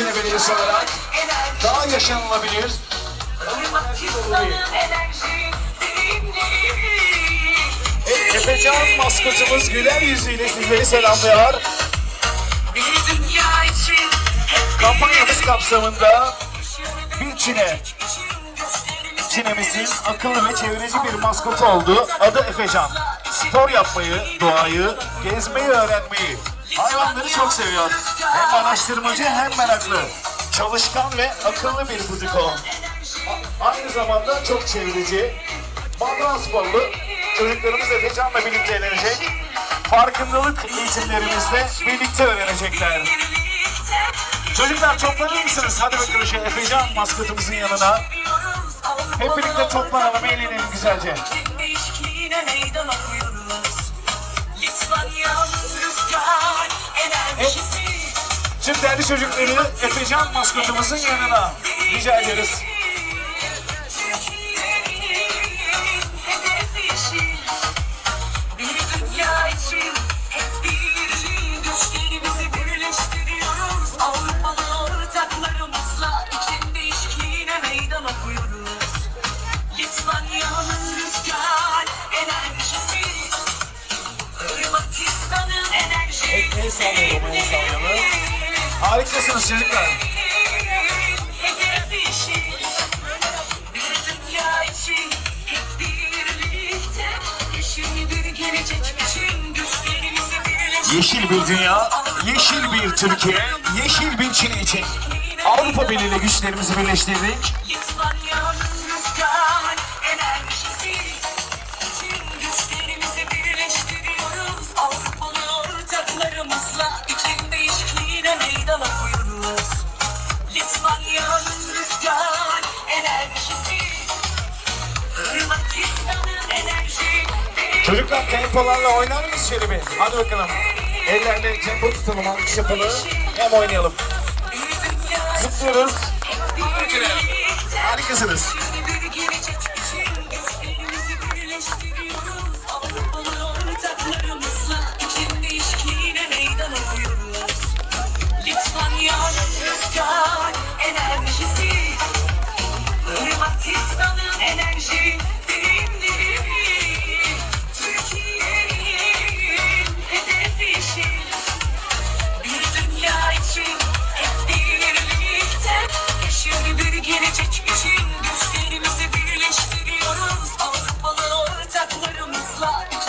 Büyükçine Belediyesi olarak daha yaşanılabilir. Efecan maskotumuz güler yüzüyle sizleri selamlıyor. Kampanyamız kapsamında bir Çin'e Çin'imizin akıllı ve çevreci bir maskotu oldu. Adı Efecan. Spor yapmayı, doğayı, gezmeyi öğrenmeyi, hayvanları çok seviyor. Hem araştırmacı hem meraklı. Çalışkan ve akıllı bir budiko. A- Aynı zamanda çok çevreci. Madran sporlu. Çocuklarımız Efecan'la birlikte eğlenecek. Farkındalık eğitimlerimizde birlikte öğrenecekler. Çocuklar toplanır mısınız? Hadi bakalım şu Efecan maskotumuzun yanına. Hep birlikte toplanalım, eğlenelim güzelce. Tüm değerli çocukları Efecan maskotumuzun yanına rica ederiz. El sallayalım, el sallayalım. Harikasınız çocuklar. Yeşil. Bir dünya. Yeşil bir Türkiye, yeşil bir Çin için. Avrupa Birliği güçlerimizi birleştirdik. Avrupalı ortaklarımızla iklim değişikliğine meydan okuyoruz. Litvanya'nın rüzgar enerjisi Hırvatistan'ın enerji Çocuklar tempolarla oynar mıyız şöyle bir? Hadi bakalım. Ellerle tempo tutalım, alkış yapalım. Hem oynayalım. Zıplıyoruz. Harikasınız. Ortaklarımızla